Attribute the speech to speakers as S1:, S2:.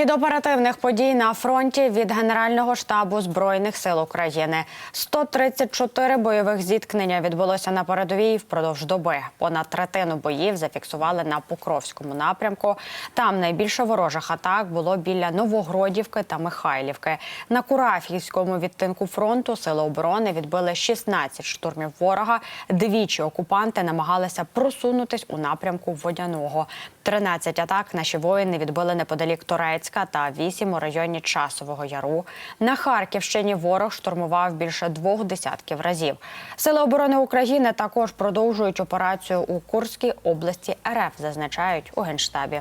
S1: І до оперативних подій на фронті від Генерального штабу збройних сил України 134 бойових зіткнення відбулося на передовій впродовж доби. Понад третину боїв зафіксували на Покровському напрямку. Там найбільше ворожих атак було біля Новогродівки та Михайлівки. На Курафівському відтинку фронту сили оборони відбили 16 штурмів ворога. Двічі окупанти намагалися просунутись у напрямку Водяного. 13 атак наші воїни відбили неподалік Торецька та 8 у районі Часового Яру. На Харківщині ворог штурмував більше двох десятків разів. Сили оборони України також продовжують операцію у Курській області РФ, зазначають у генштабі.